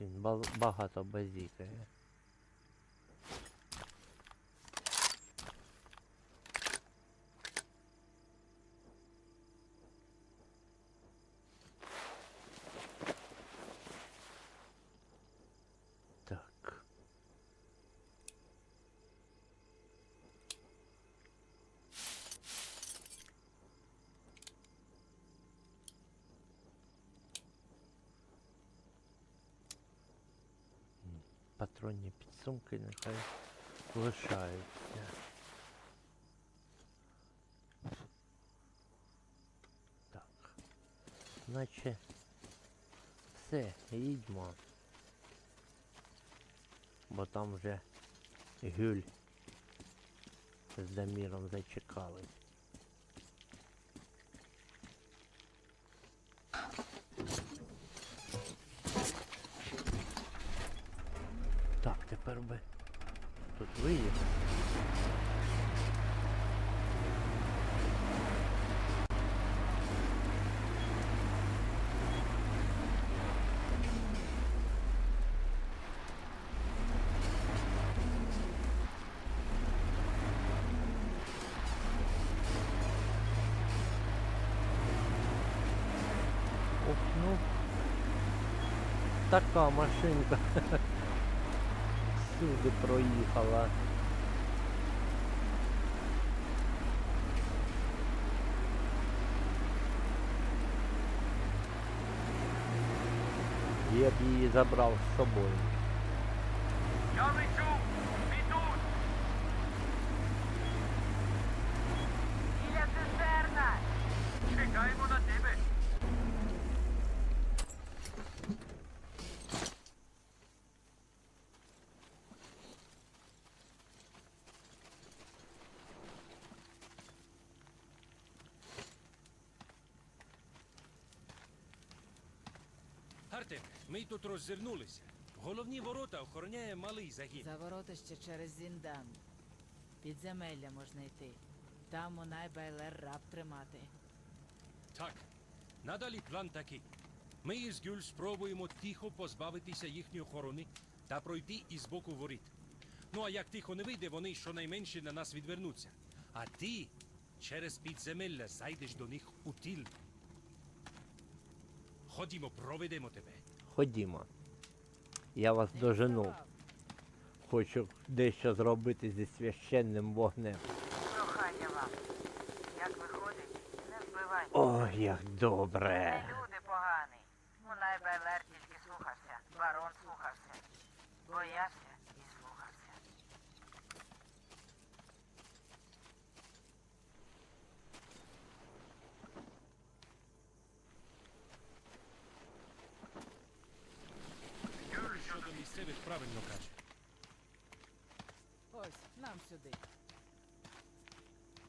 він ба- багато базікає. Патронні підсумки нехай лишаються. Так. Наче все, їдьмо. Бо там вже гюль з Даміром зачекали. Так, тепер би. Тут виїхати. Ну. Така машинка всюди проїхала. Я б її забрав з собою. Артем, ми тут роззирнулися. Головні ворота охороняє малий загін. За ворота ще через Зіндан. Підземелля можна йти. Там унай байлер раб тримати. Так. Надалі план такий. Ми із Гюль спробуємо тихо позбавитися їхньої охорони та пройти із боку воріт. Ну а як тихо не вийде, вони щонайменше на нас відвернуться. А ти через підземелля зайдеш до них у тил. Ходімо, проведемо тебе. Ходімо. Я вас дожену. Хочу дещо зробити зі священним вогнем. Прохання вам. Як виходить, не вбивайте. О, як добре. люди поганий. Унай байлер тільки слухався. Барон слухався. Боявся і слухався. Гюль щодо місцевих правильно каже. Ось, нам сюди.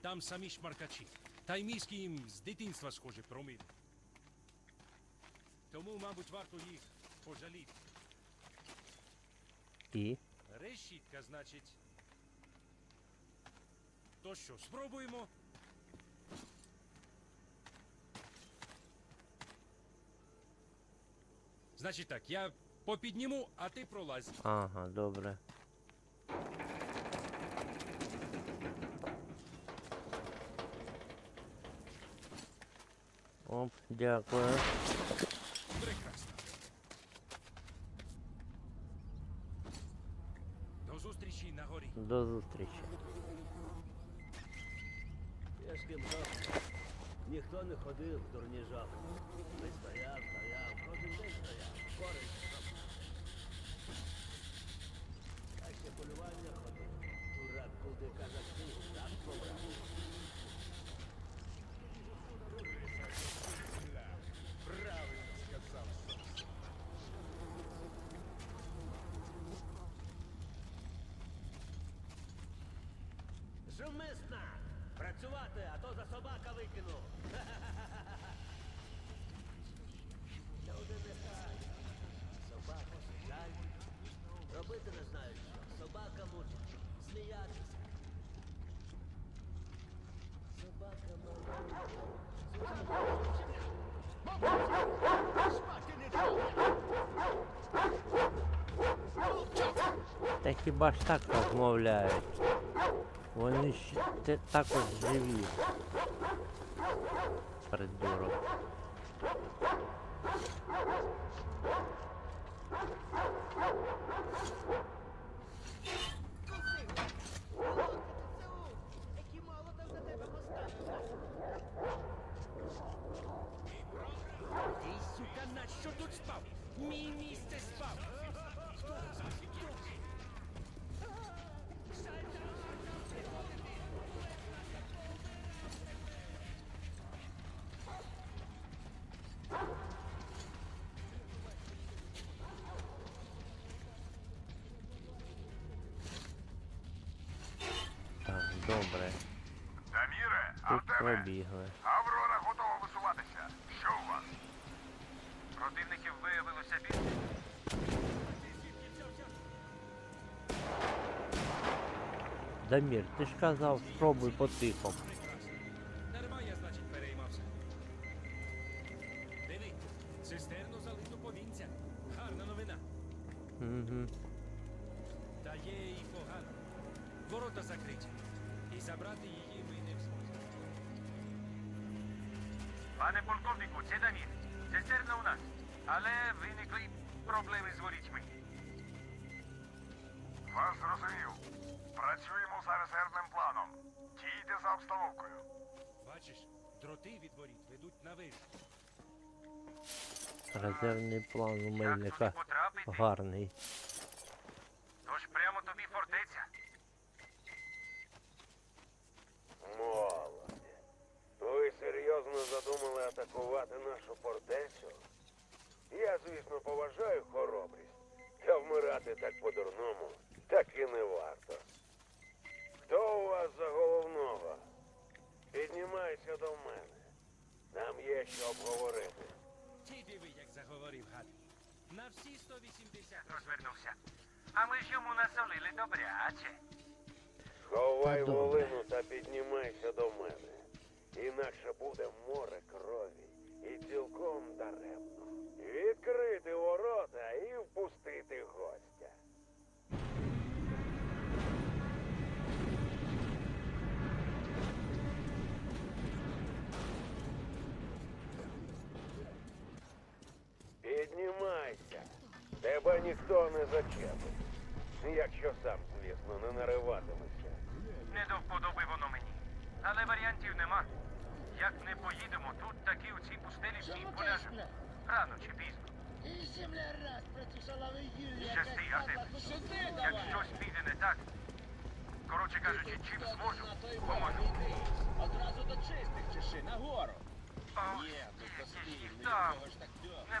Там самі шмаркачі. Та й мізки їм з дитинства схоже промили. Тому, мабуть, варто їх пожаліти. І Решітка, значить. То що, спробуємо? Значить так, я попідніму, а ти пролазь. Ага, добре. Оп, дякую. Прекрасно. До зустрічі на горі. До зустрічі. Я ж ким. Ніхто не ходив в дурні жахи. Ми стояв, стояв, кожен день стояв. Користь. А ще полювання ходив. Дурак, куди казахи, так побрав. Правильно сказав. Жумисна! Працювати, а то за собака викину. Люди не знають. Собака жаль. Робити не знають, що. Собака мучить. Сміятися. Собака дає. Та хіба ж так розмовляють? Вони ще також живі. Придурок. Добре. Даміре, Тут пробігли. Аврора готова висуватися. Що у вас? Противників виявилося більше. Дамір, ти ж казав, спробуй потихом. Дарма виникли проблеми з ворітьми. Вас зрозумів. Працюємо за резервним планом. Дійте за обстановкою. Бачиш, дроти від воріт ведуть на вежу. Резервний план у мельника гарний. Тож прямо тобі фортеця. Молодь. Ви серйозно задумали атакувати нашу фортецю? Я, звісно, поважаю хоробрість. Та вмирати так по-дурному так і не варто. Хто у вас за головного? Піднімайся до мене. Нам є що обговорити. Ти диви, як заговорив гад. На всі 180 Розвернувся. А ми ж йому насолили добряче. Ховай Та волину та піднімайся до мене. Інакше буде море крові і цілком даремно. Відкрити ворота і впустити гостя. Піднімайся. Тебе ніхто не зачепить. Якщо сам, звісно, не нариватимешся. Не до вподоби воно мені. Але варіантів нема. Як не поїдемо, тут таки у цій пустелі всі поляжемо. Рано чи пізно. І земля раз протисала вигілля. Щасти, Артем. Як щось піде не так. Коротше кажучи, чим зможу, поможу. Одразу до чистих чеши, нагору. А Є, ось їх там. нікого ж так дьо. Не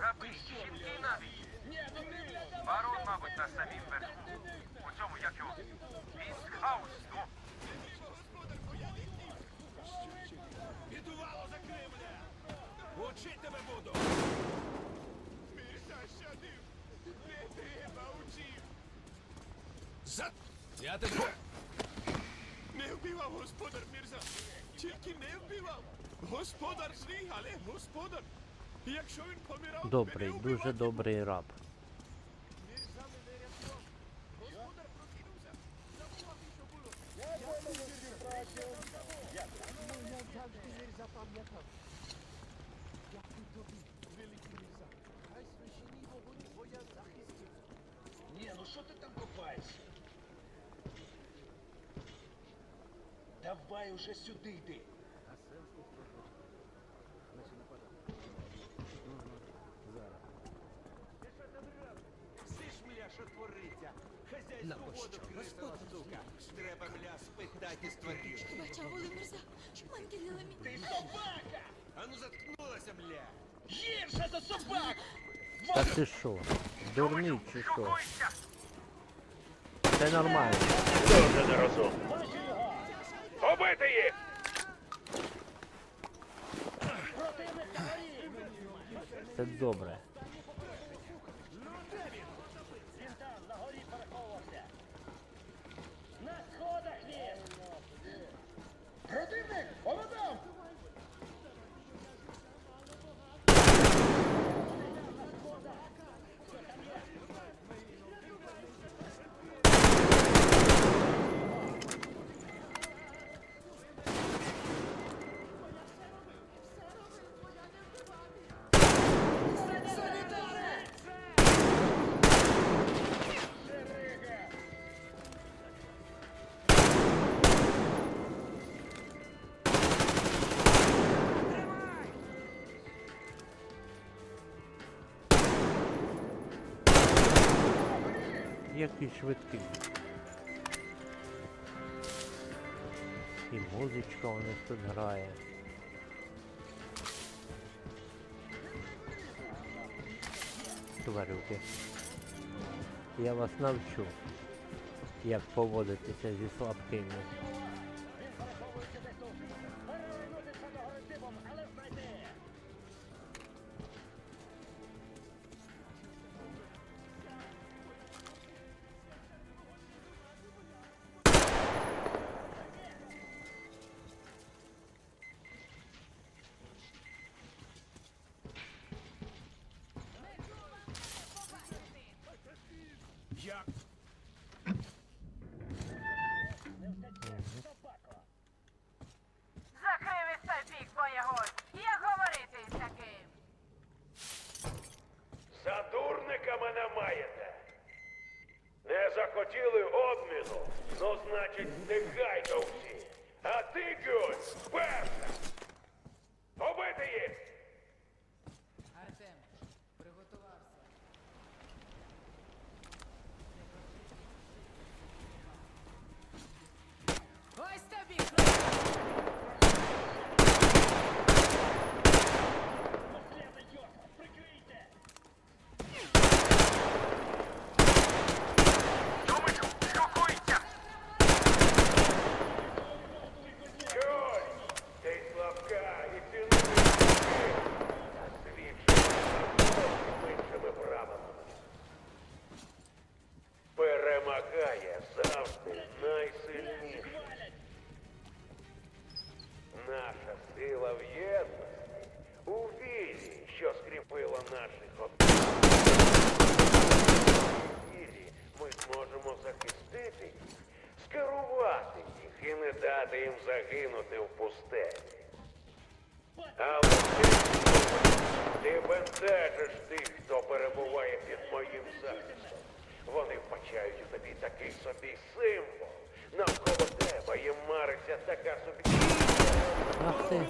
раби, жінки навіть. Ні, ну ти бля, Барон, мабуть, на самім верху. У цьому як його? Вістхаус, ну. Підувало закрив мене! Учить тебе буду! За... Я тебе... Не вбивав господар Мірза. Тільки не вбивав. Господар злий, але господар. Якщо він помирав, Добрий, мене дуже вбивати добрий раб. Мірза мене рятував. Господар прокинувся. Забував, що було. Великий вогонь твоя захистить. Ні, ну що ти там копаєшся? Давай уже сюди йди. Слиш, мля, що твориться? Хазяйство воду крисила, сука. Треба, мля, спитати з тварів. Бача, Волимирза, мантеліла мені. Ти собака! А ну заткнулася, мля. Гірша за собак! Та ти що? Дурний чи що? Це нормально. Дуже нерозумно. Побити їх! Це добре. Противник! Який швидкий. І музичка у них тут грає. Тварюки. Я вас навчу, як поводитися зі слабкими. Значить стигайте всі. А ти, Гюль, перша. Побити їх! Артем, приготувався. Ось тобі! Думаю, шокуйся! Гюль, ти слабка і цінуєш а світ живе іншими правилами. Перемагає завжди найсильніший. Наша сила в єдності, у вірі, що скріпила наших об'єктів. У вірі ми зможемо захистити їх, скерувати їх і не дати їм загинути в пустелі. Але ти, ти бентежиш тих, хто перебуває під моїм захистом. Вони вбачають у тобі такий собі символ. Навколо тебе їм мариться така собі. Ах ти.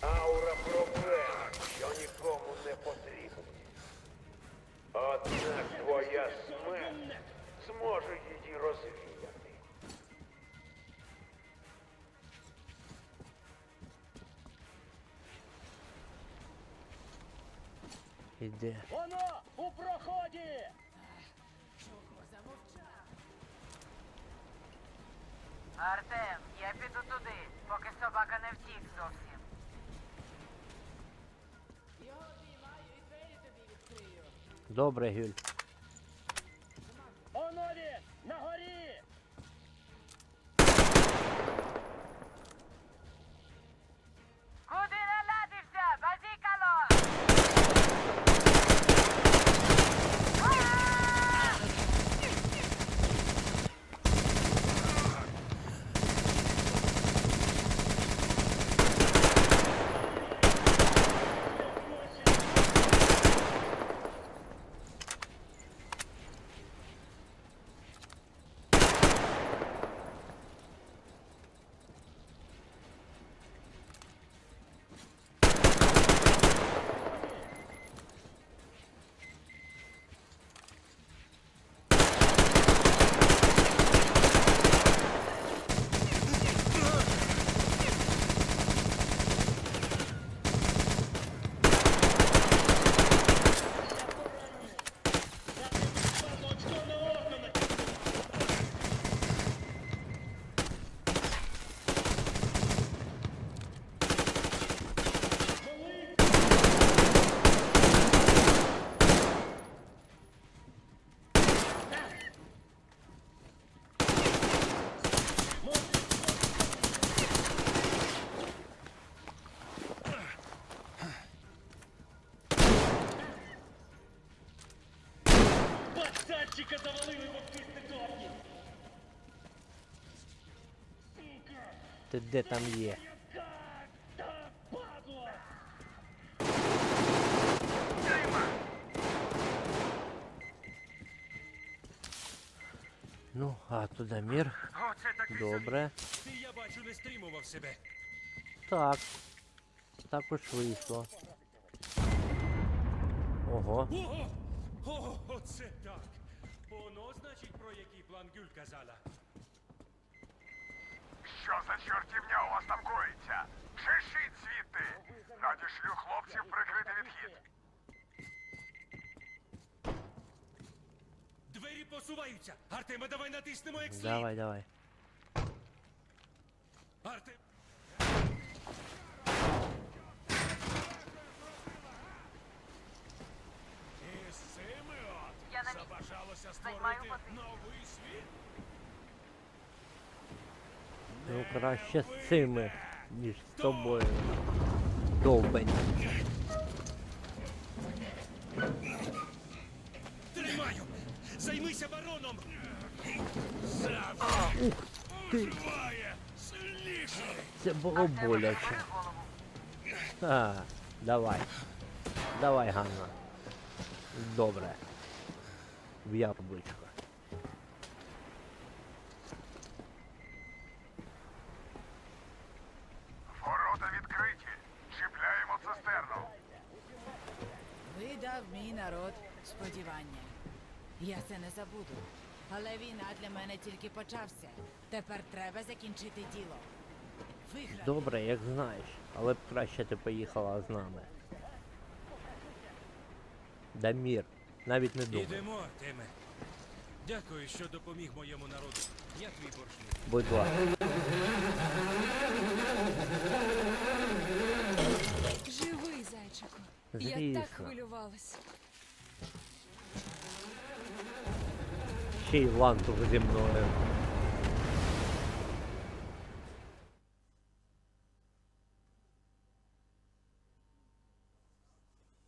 Аура проблем, що нікому не потрібна. Однак твоя смерть Іде. Воно у проході! Чого замовчав? Артем, я піду туди, поки собака не втік зовсім. Добре, Гюль. Ти де там є? Ну, а туди мір. Так Добре. Ти, я бачу, не стримував себе. Так. Також вийшло. Ого. Ого! О, оце так. Воно, значить, про який план Гюль казала. Що за чортівня у вас там коїться? Чешіть звідти! Надішлю хлопців прикрити відхід. Двері посуваються! Артема, давай натиснемо як слід! Давай, давай. Артем! Я на місці. забажалося Займаю створити позицію. новий світ. Ну краще з цими, ніж з тобою. Довбень. Тримаю! Займися бароном! Оживає сильніше. Це було Артеме, боляче. бери голову. А, давай. Давай, Ганна. Добре. В яблучко. Ворота відкриті. Чіпляємо цистерну. Видав мій народ сподівання. Я це не забуду. Але війна для мене тільки почався. Тепер треба закінчити діло. Виграти. Добре, як знаєш. Але б краще ти поїхала з нами. Дамір, навіть не думай. Ідемо, Артеме. Дякую, що допоміг моєму народу. Я твій боржник. Будь ласка. Живий, зайчику. Я так хвилювалась. Ще й лантух зі мною.